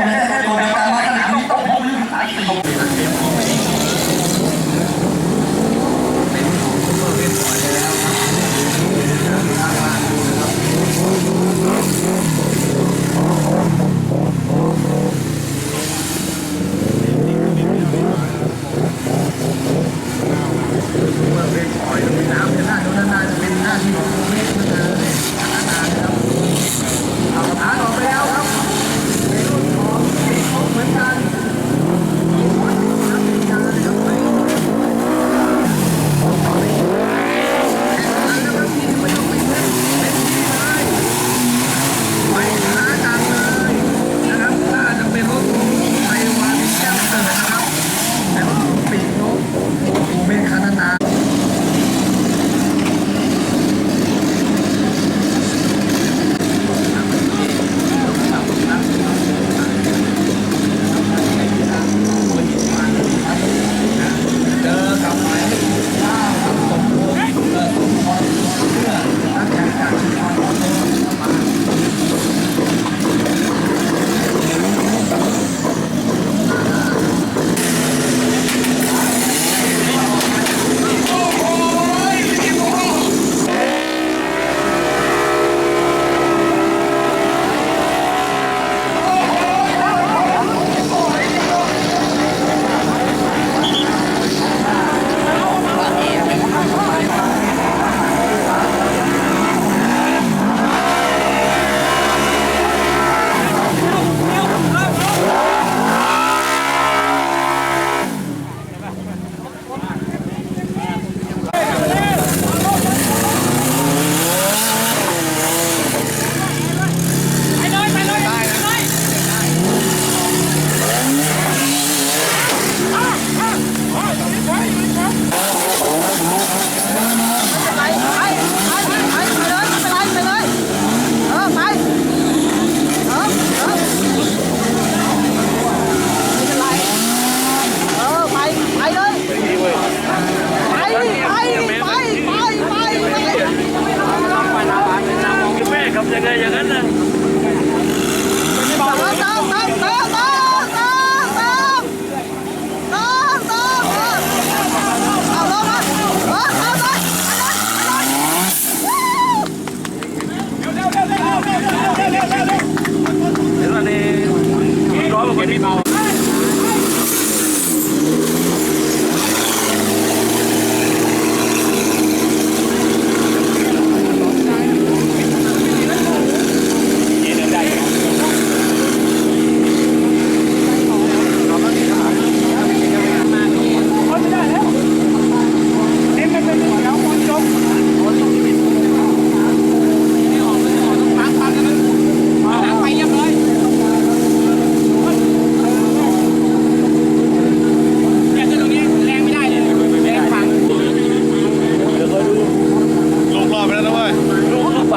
Amen.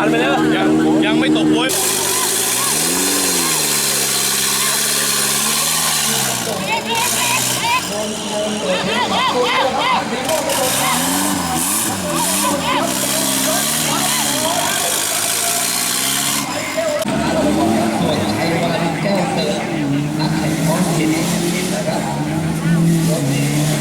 ันไปแล้วยังยังไม่ตกโวยแก้วเตินัก้องถิ่นะครับรถนี้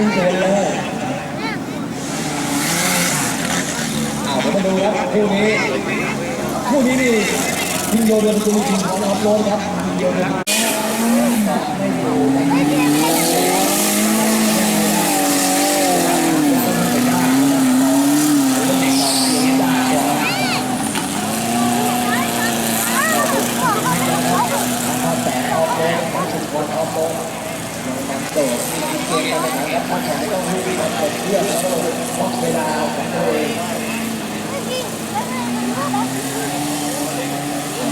ว์มือเป็นคนรับที่เจอเลยอ้าวเดี๋ยวมาดูครับคู่นี้ คู่นี้นี่พิงโยเดินประตูทีมของออฟโรดครับพิงโยเดินไม่อยู่แต่ออฟโรดทั้งสุดบอลออฟโรดมันโดดมีเกมการแข่งขันครับถ้าแข่งต้องให้ที่มันเปิดเครื่องแล้วก็ล็อกเวลาของตัวเอง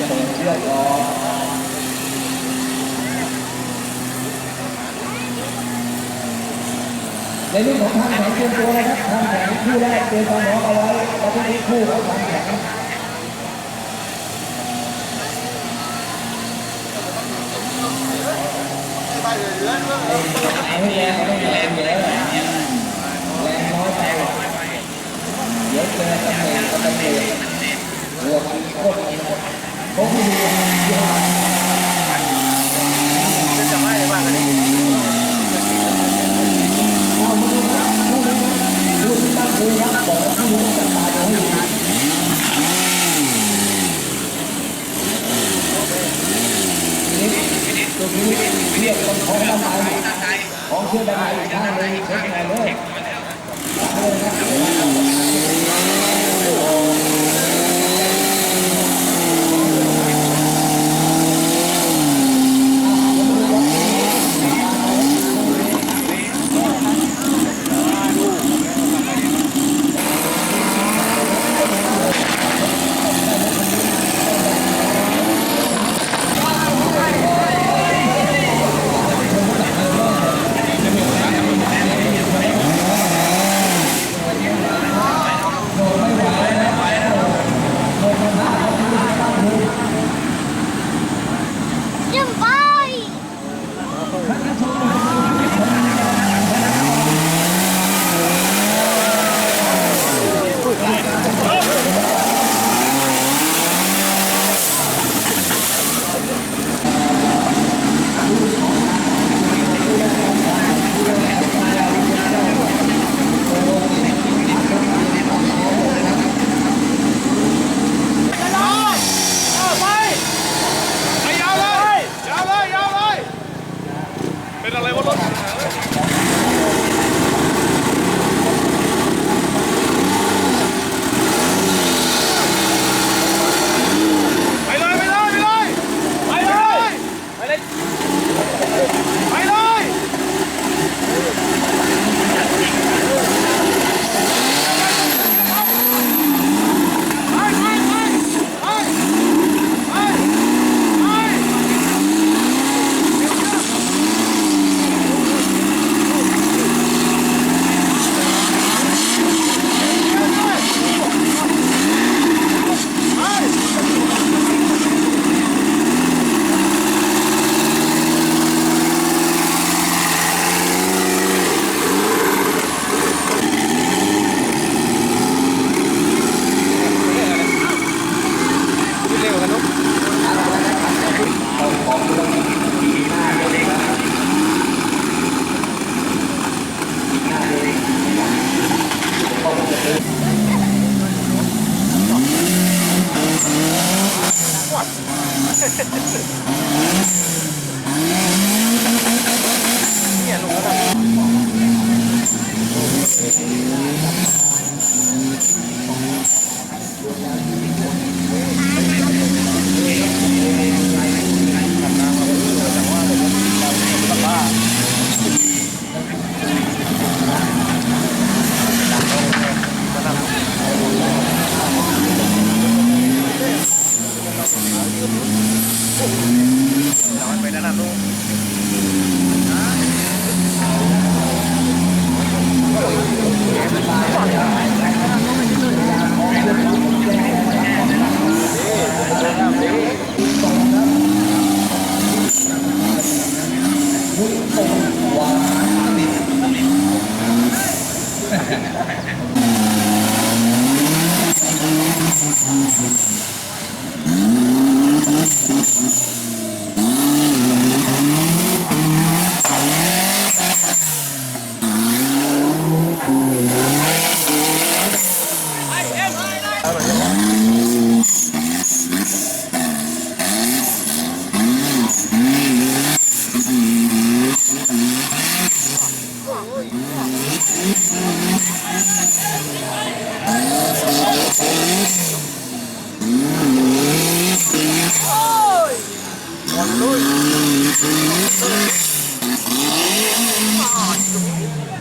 เปิดเชือกรอ ในเรื่องของทางแข่งเตรียมตัวนะครับทางแข่งคู่แรกเตรียมความพร้อมเอาไว้แล้วทุกนี้คู่ของทางแข่งไม่แรงไม่แรงเยอะแรงน้อยไปเดี๋ยวเจอตำแหน่งตำแหน่งรวมโคตร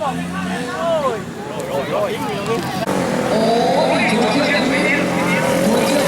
โอ้ยชัวร์เชื่อกันไหมเนี่ยชัวร์เชื่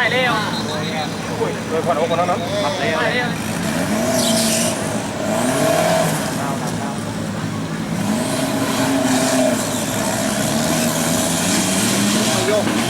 ไม่เร็วเลยควันโอ้คนนั้นเนาะไม่เร็วโยก